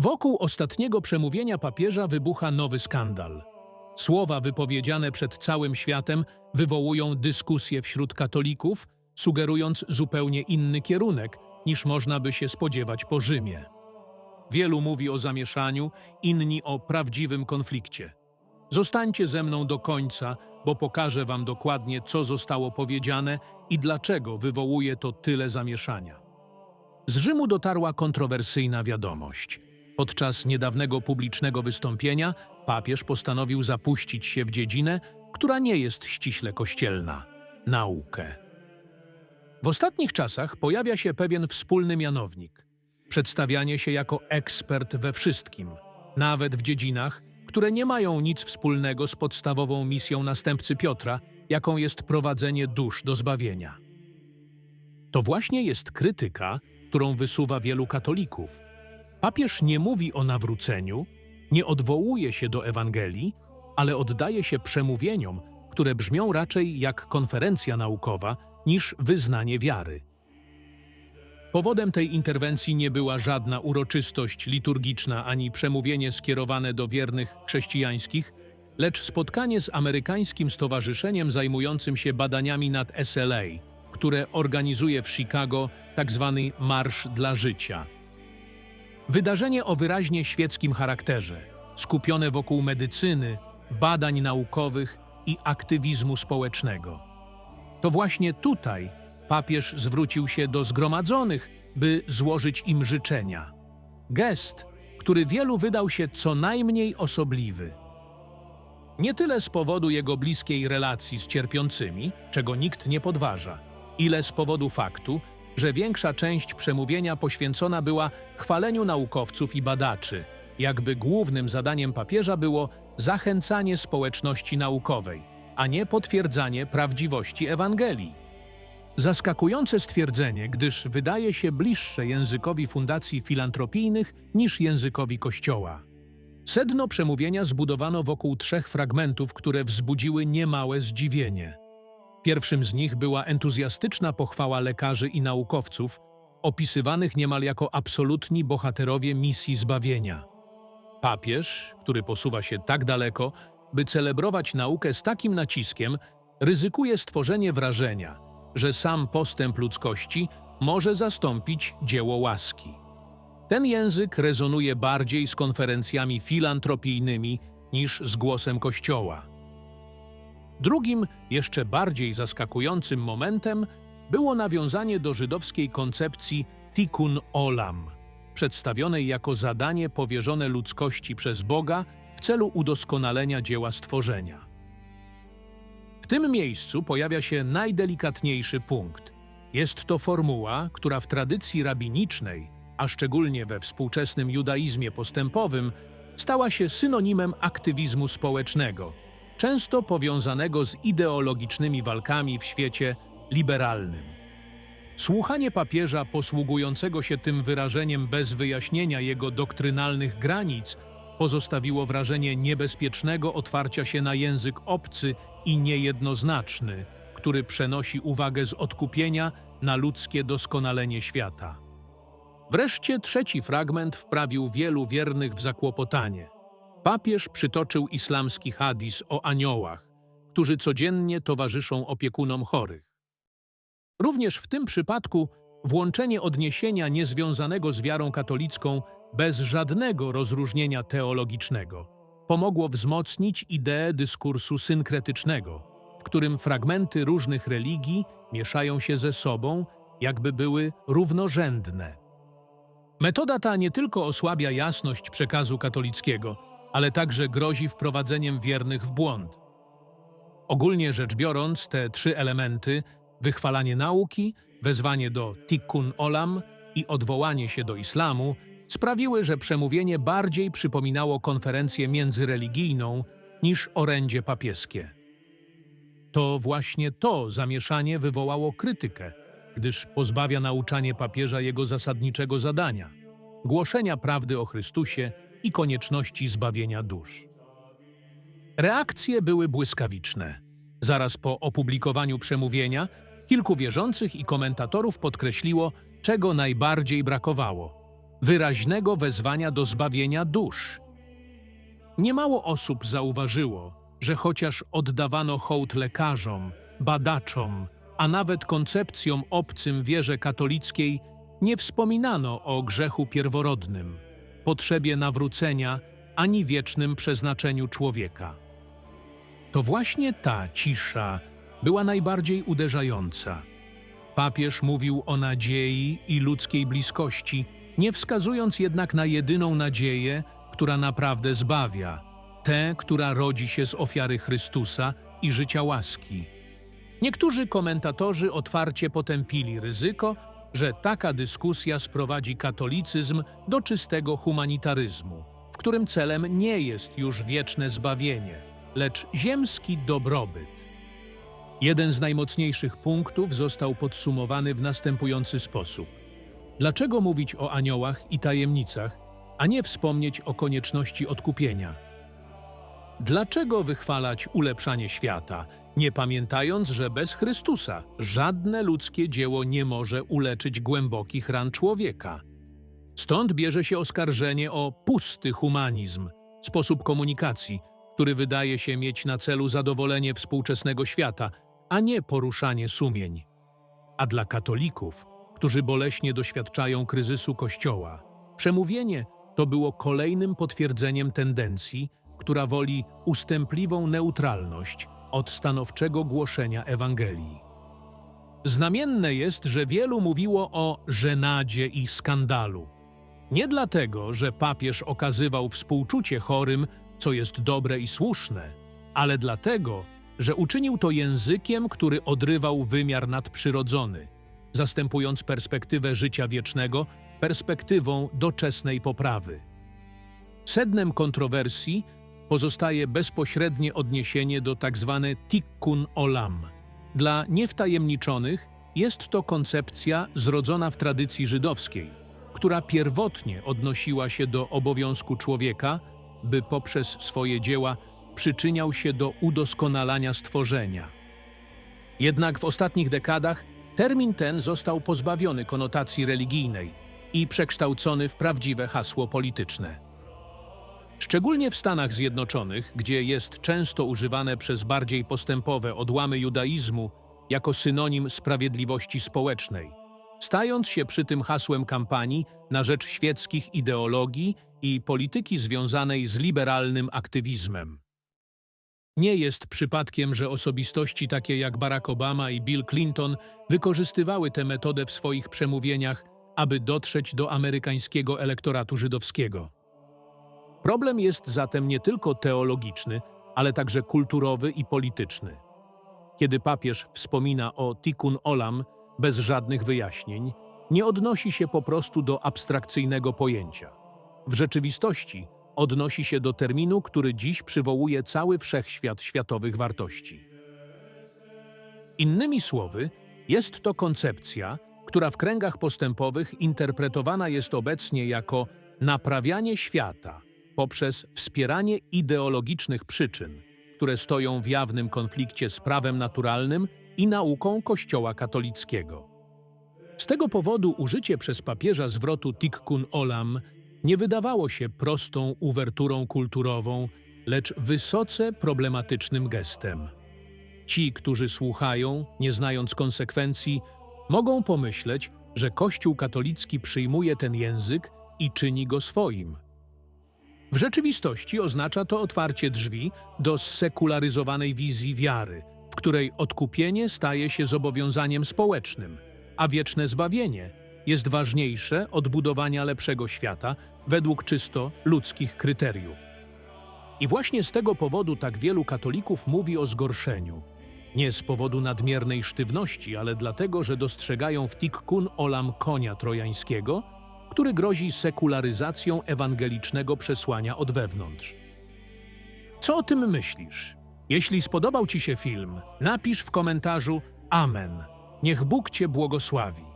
Wokół ostatniego przemówienia papieża wybucha nowy skandal. Słowa wypowiedziane przed całym światem wywołują dyskusje wśród katolików, sugerując zupełnie inny kierunek niż można by się spodziewać po Rzymie. Wielu mówi o zamieszaniu, inni o prawdziwym konflikcie. Zostańcie ze mną do końca, bo pokażę wam dokładnie, co zostało powiedziane i dlaczego wywołuje to tyle zamieszania. Z Rzymu dotarła kontrowersyjna wiadomość. Podczas niedawnego publicznego wystąpienia papież postanowił zapuścić się w dziedzinę, która nie jest ściśle kościelna naukę. W ostatnich czasach pojawia się pewien wspólny mianownik przedstawianie się jako ekspert we wszystkim, nawet w dziedzinach, które nie mają nic wspólnego z podstawową misją następcy Piotra, jaką jest prowadzenie dusz do zbawienia. To właśnie jest krytyka, którą wysuwa wielu katolików. Papież nie mówi o nawróceniu, nie odwołuje się do Ewangelii, ale oddaje się przemówieniom, które brzmią raczej jak konferencja naukowa niż wyznanie wiary. Powodem tej interwencji nie była żadna uroczystość liturgiczna ani przemówienie skierowane do wiernych chrześcijańskich, lecz spotkanie z amerykańskim stowarzyszeniem zajmującym się badaniami nad SLA, które organizuje w Chicago tzw. Marsz dla Życia. Wydarzenie o wyraźnie świeckim charakterze, skupione wokół medycyny, badań naukowych i aktywizmu społecznego. To właśnie tutaj papież zwrócił się do zgromadzonych, by złożyć im życzenia. Gest, który wielu wydał się co najmniej osobliwy. Nie tyle z powodu jego bliskiej relacji z cierpiącymi, czego nikt nie podważa, ile z powodu faktu, że większa część przemówienia poświęcona była chwaleniu naukowców i badaczy, jakby głównym zadaniem papieża było zachęcanie społeczności naukowej, a nie potwierdzanie prawdziwości Ewangelii. Zaskakujące stwierdzenie, gdyż wydaje się bliższe językowi fundacji filantropijnych niż językowi Kościoła. Sedno przemówienia zbudowano wokół trzech fragmentów, które wzbudziły niemałe zdziwienie. Pierwszym z nich była entuzjastyczna pochwała lekarzy i naukowców, opisywanych niemal jako absolutni bohaterowie misji zbawienia. Papież, który posuwa się tak daleko, by celebrować naukę z takim naciskiem, ryzykuje stworzenie wrażenia, że sam postęp ludzkości może zastąpić dzieło łaski. Ten język rezonuje bardziej z konferencjami filantropijnymi niż z głosem Kościoła. Drugim, jeszcze bardziej zaskakującym momentem było nawiązanie do żydowskiej koncepcji tikkun olam, przedstawionej jako zadanie powierzone ludzkości przez Boga w celu udoskonalenia dzieła stworzenia. W tym miejscu pojawia się najdelikatniejszy punkt. Jest to formuła, która w tradycji rabinicznej, a szczególnie we współczesnym judaizmie postępowym, stała się synonimem aktywizmu społecznego, często powiązanego z ideologicznymi walkami w świecie liberalnym. Słuchanie papieża posługującego się tym wyrażeniem bez wyjaśnienia jego doktrynalnych granic pozostawiło wrażenie niebezpiecznego otwarcia się na język obcy i niejednoznaczny, który przenosi uwagę z odkupienia na ludzkie doskonalenie świata. Wreszcie trzeci fragment wprawił wielu wiernych w zakłopotanie. Papież przytoczył islamski hadis o aniołach, którzy codziennie towarzyszą opiekunom chorych. Również w tym przypadku włączenie odniesienia niezwiązanego z wiarą katolicką bez żadnego rozróżnienia teologicznego pomogło wzmocnić ideę dyskursu synkretycznego, w którym fragmenty różnych religii mieszają się ze sobą, jakby były równorzędne. Metoda ta nie tylko osłabia jasność przekazu katolickiego, ale także grozi wprowadzeniem wiernych w błąd. Ogólnie rzecz biorąc, te trzy elementy wychwalanie nauki, wezwanie do tikkun olam i odwołanie się do islamu sprawiły, że przemówienie bardziej przypominało konferencję międzyreligijną niż orędzie papieskie. To właśnie to zamieszanie wywołało krytykę, gdyż pozbawia nauczanie papieża jego zasadniczego zadania głoszenia prawdy o Chrystusie i konieczności zbawienia dusz. Reakcje były błyskawiczne. Zaraz po opublikowaniu przemówienia kilku wierzących i komentatorów podkreśliło, czego najbardziej brakowało wyraźnego wezwania do zbawienia dusz. Niemało osób zauważyło, że chociaż oddawano hołd lekarzom, badaczom, a nawet koncepcjom obcym wierze katolickiej, nie wspominano o grzechu pierworodnym, potrzebie nawrócenia ani wiecznym przeznaczeniu człowieka. To właśnie ta cisza była najbardziej uderzająca. Papież mówił o nadziei i ludzkiej bliskości, nie wskazując jednak na jedyną nadzieję, która naprawdę zbawia, tę, która rodzi się z ofiary Chrystusa i życia łaski. Niektórzy komentatorzy otwarcie potępili ryzyko, że taka dyskusja sprowadzi katolicyzm do czystego humanitaryzmu, w którym celem nie jest już wieczne zbawienie, lecz ziemski dobrobyt. Jeden z najmocniejszych punktów został podsumowany w następujący sposób. Dlaczego mówić o aniołach i tajemnicach, a nie wspomnieć o konieczności odkupienia? Dlaczego wychwalać ulepszanie świata, nie pamiętając, że bez Chrystusa żadne ludzkie dzieło nie może uleczyć głębokich ran człowieka? Stąd bierze się oskarżenie o pusty humanizm, sposób komunikacji, który wydaje się mieć na celu zadowolenie współczesnego świata, a nie poruszanie sumień. A dla katolików, którzy boleśnie doświadczają kryzysu Kościoła, przemówienie to było kolejnym potwierdzeniem tendencji, która woli ustępliwą neutralność od stanowczego głoszenia Ewangelii. Znamienne jest, że wielu mówiło o żenadzie i skandalu. Nie dlatego, że papież okazywał współczucie chorym, co jest dobre i słuszne, ale dlatego, że uczynił to językiem, który odrywał wymiar nadprzyrodzony, zastępując perspektywę życia wiecznego perspektywą doczesnej poprawy. Sednem kontrowersji pozostaje bezpośrednie odniesienie do tzw. tikkun olam. Dla niewtajemniczonych jest to koncepcja zrodzona w tradycji żydowskiej, która pierwotnie odnosiła się do obowiązku człowieka, by poprzez swoje dzieła przyczyniał się do udoskonalania stworzenia. Jednak w ostatnich dekadach termin ten został pozbawiony konotacji religijnej i przekształcony w prawdziwe hasło polityczne. Szczególnie w Stanach Zjednoczonych, gdzie jest często używane przez bardziej postępowe odłamy judaizmu jako synonim sprawiedliwości społecznej, stając się przy tym hasłem kampanii na rzecz świeckich ideologii i polityki związanej z liberalnym aktywizmem. Nie jest przypadkiem, że osobistości takie jak Barack Obama i Bill Clinton wykorzystywały tę metodę w swoich przemówieniach, aby dotrzeć do amerykańskiego elektoratu żydowskiego. Problem jest zatem nie tylko teologiczny, ale także kulturowy i polityczny. Kiedy papież wspomina o tikkun olam bez żadnych wyjaśnień, nie odnosi się po prostu do abstrakcyjnego pojęcia. W rzeczywistości odnosi się do terminu, który dziś przywołuje cały wszechświat światowych wartości. Innymi słowy, jest to koncepcja, która w kręgach postępowych interpretowana jest obecnie jako naprawianie świata poprzez wspieranie ideologicznych przyczyn, które stoją w jawnym konflikcie z prawem naturalnym i nauką Kościoła katolickiego. Z tego powodu użycie przez papieża zwrotu tikkun olam nie wydawało się prostą uwerturą kulturową, lecz wysoce problematycznym gestem. Ci, którzy słuchają, nie znając konsekwencji, mogą pomyśleć, że Kościół katolicki przyjmuje ten język i czyni go swoim. W rzeczywistości oznacza to otwarcie drzwi do sekularyzowanej wizji wiary, w której odkupienie staje się zobowiązaniem społecznym, a wieczne zbawienie jest ważniejsze od budowania lepszego świata według czysto ludzkich kryteriów. I właśnie z tego powodu tak wielu katolików mówi o zgorszeniu. Nie z powodu nadmiernej sztywności, ale dlatego, że dostrzegają w tikkun olam konia trojańskiego, który grozi sekularyzacją ewangelicznego przesłania od wewnątrz. Co o tym myślisz? Jeśli spodobał Ci się film, napisz w komentarzu Amen. Niech Bóg Cię błogosławi.